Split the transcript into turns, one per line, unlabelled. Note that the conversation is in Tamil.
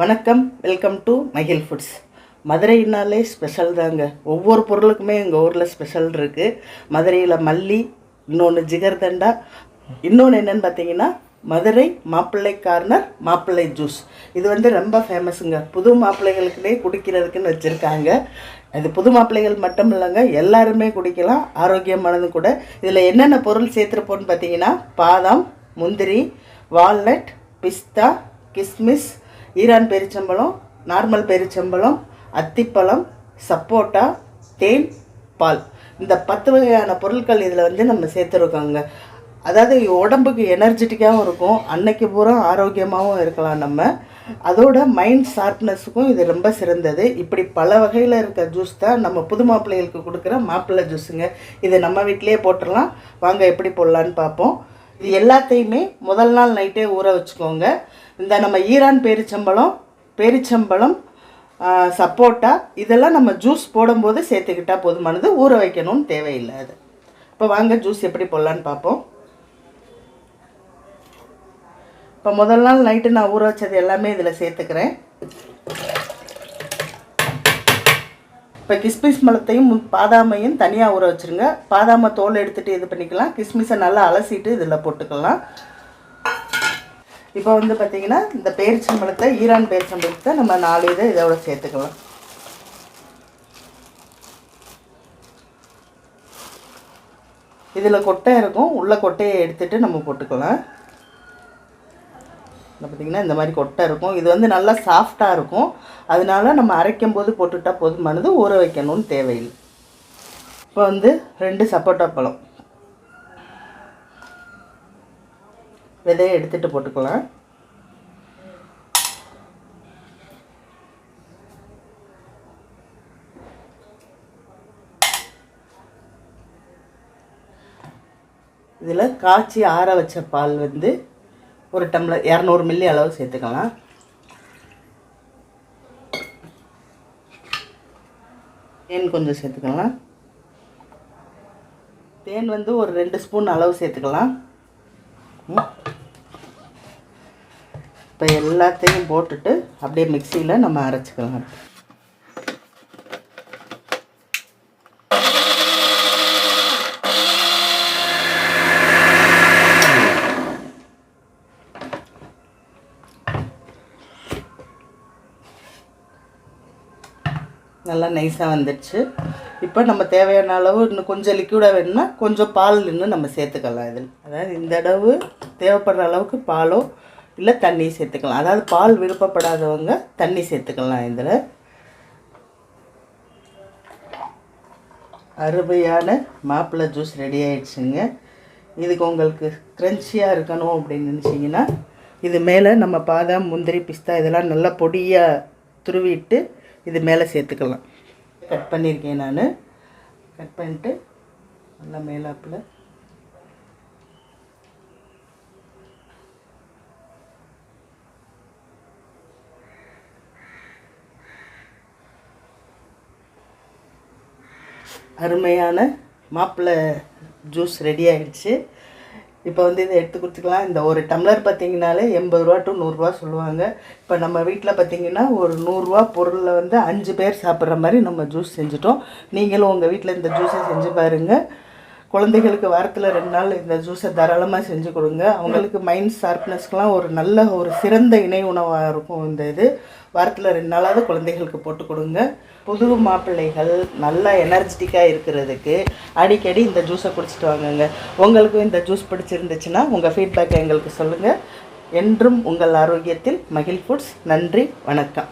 வணக்கம் வெல்கம் டு மகில் ஃபுட்ஸ் மதுரைனாலே ஸ்பெஷல் தாங்க. ஒவ்வொரு பொருளுக்குமே எங்கள் ஊரில் ஸ்பெஷல் இருக்குது மதுரையில் மல்லி இன்னொன்று ஜிகர்தண்டா இன்னொன்று என்னென்னு பார்த்தீங்கன்னா மதுரை மாப்பிள்ளை கார்னர் மாப்பிள்ளை ஜூஸ் இது வந்து ரொம்ப ஃபேமஸுங்க புது மாப்பிள்ளைகளுக்குனே குடிக்கிறதுக்குன்னு வச்சுருக்காங்க. இது புது மாப்பிள்ளைகள் மட்டும் இல்லைங்க எல்லாருமே குடிக்கலாம் ஆரோக்கியமானது கூட. இதில் என்னென்ன பொருள் சேர்த்துருப்போன்னு பார்த்தீங்கன்னா பாதாம் முந்திரி வால்நட் பிஸ்தா கிஸ்மிஸ் ஈரான் பெரிச்சம்பழம் நார்மல் பெரிச்சம்பழம் அத்திப்பழம் சப்போட்டா தேன் பால். இந்த பத்து வகையான பொருட்கள் இதில் வந்து நம்ம சேர்த்துருக்கோங்க. அதாவது உடம்புக்கு எனர்ஜெட்டிக்காகவும் இருக்கும் அன்னைக்கு பூரா ஆரோக்கியமாகவும் இருக்கலாம் நம்ம. அதோட மைண்ட் ஷார்ப்னஸுக்கும் இது ரொம்ப சிறந்தது. இப்படி பல வகையில் இருக்க ஜூஸ் தான் நம்ம புது மாப்பிள்ளைகளுக்கு கொடுக்குற மாப்பிள்ளை ஜூஸுங்க. இதை நம்ம வீட்டிலே போட்டுடலாம். வாங்க எப்படி போடலான்னு பார்ப்போம். இது எல்லாத்தையுமே முதல் நாள் நைட்டே ஊற வச்சுக்கோங்க. இந்த நம்ம ஈரான் பேரிச்சம்பழம் பேரிச்சம்பழம் சப்போட்டா இதெல்லாம் நம்ம ஜூஸ் போடும்போது சேர்த்துக்கிட்டால் போதுமானது. ஊற வைக்கணும்னு தேவையில்லை அது. இப்போ வாங்க ஜூஸ் எப்படி போடலான்னு பார்ப்போம். இப்போ முதல் நாள் நைட்டு நான் ஊற வச்சது எல்லாமே இதில் சேர்த்துக்கிறேன். இப்போ கிஸ்மிஸ் மலத்தையும் பாதாமையும் தனியாக ஊற வச்சுருங்க. பாதாமை தோல் எடுத்துகிட்டு இது பண்ணிக்கலாம். கிஸ்மிஸை நல்லா அலசிட்டு இதில் போட்டுக்கலாம். இப்போ வந்து பார்த்திங்கன்னா இந்த பேரிச்சம்பழத்தை ஈரான் பேரிச்சம்பழத்தை நம்ம நாலு இதை இதோட சேர்த்துக்கலாம். இதில் கொட்டை இருக்கும். உள்ள கொட்டையை எடுத்துகிட்டு நம்ம போட்டுக்கலாம். பார்த்திங்கன்னா இந்த மாதிரி கொட்டை இருக்கும். இது வந்து நல்லா சாஃப்டாக இருக்கும். அதனால நம்ம அரைக்கும் போது போட்டுட்டா போதுமானது ஊற வைக்கணும்னு தேவையில்லை. இப்போ வந்து ரெண்டு சப்போட்டா பழம். விதையை எடுத்துட்டு போட்டுக்கலாம். இதில் காய்ச்சி ஆற வச்ச பால் வந்து ஒரு டம்ளர் இரநூறு மில்லி அளவு சேர்த்துக்கலாம் தேன் கொஞ்சம் சேர்த்துக்கலாம் தேன் வந்து ஒரு ரெண்டு ஸ்பூன் அளவு சேர்த்துக்கலாம் இப்போ எல்லாத்தையும் போட்டுட்டு அப்படியே மிக்சியில் நம்ம அரைச்சிக்கலாம். நல்லா நைஸாக வந்துடுச்சு. இப்போ நம்ம தேவையான அளவு இன்னும் கொஞ்சம் லிக்யூடாக வேணும்னா கொஞ்சம் பால் இன்னும் நம்ம சேர்த்துக்கலாம் இதில். அதாவது இந்த அளவு தேவைப்படுற அளவுக்கு பாலோ இல்லை தண்ணி சேர்த்துக்கலாம். அதாவது பால் விருப்பப்படாதவங்க தண்ணி சேர்த்துக்கலாம் இதில். அருமையான மாப்பிள்ளை ஜூஸ் ரெடி ஆயிடுச்சுங்க. இதுக்கு உங்களுக்கு க்ரன்ச்சியாக இருக்கணும் அப்படின்னு நினச்சிங்கன்னா இது மேலே நம்ம பாதாம் முந்திரி பிஸ்தா இதெல்லாம் நல்லா பொடியாக துருவிட்டு இது மேலே சேர்த்துக்கலாம். கட் பண்ணியிருக்கேன் நான். கட் பண்ணிட்டு நல்லா மேலாப்பில். அருமையான மாப்பிள்ளை ஜூஸ் ரெடி ஆகிடுச்சு இப்போ வந்து இதை எடுத்து கொடுத்துக்கலாம். இந்த ஒரு டம்ளர் பார்த்தீங்கனாலே எண்பது ரூபா டு நூறுரூவா சொல்லுவாங்க. இப்போ நம்ம வீட்டில் பார்த்தீங்கன்னா ஒரு நூறுரூவா பொருளில் வந்து அஞ்சு பேர் சாப்பிட்ற மாதிரி நம்ம ஜூஸ் செஞ்சுட்டோம். நீங்களும் உங்கள் வீட்டில் இந்த ஜூஸை செஞ்சு பாருங்கள் குழந்தைகளுக்கு வாரத்தில் ரெண்டு நாள் இந்த ஜூஸை தாராளமாக செஞ்சு கொடுங்க. அவங்களுக்கு மைண்ட் ஷார்ப்னஸ்க்கெலாம் ஒரு நல்ல ஒரு சிறந்த இணை உணவாக இருக்கும் இந்த இது. வாரத்தில் ரெண்டு நாளாவது குழந்தைகளுக்கு போட்டு கொடுங்க. புது மாப்பிள்ளைகள் நல்லா எனர்ஜெட்டிக்காக இருக்கிறதுக்கு அடிக்கடி இந்த ஜூஸை குடிச்சிட்டு வாங்குங்க. உங்களுக்கும் இந்த ஜூஸ் பிடிச்சிருந்துச்சுன்னா உங்கள் ஃபீட்பேக்கை எங்களுக்கு சொல்லுங்கள் என்றும் உங்கள் ஆரோக்கியத்தில் மகிழ் ஃபுட்ஸ் நன்றி வணக்கம்.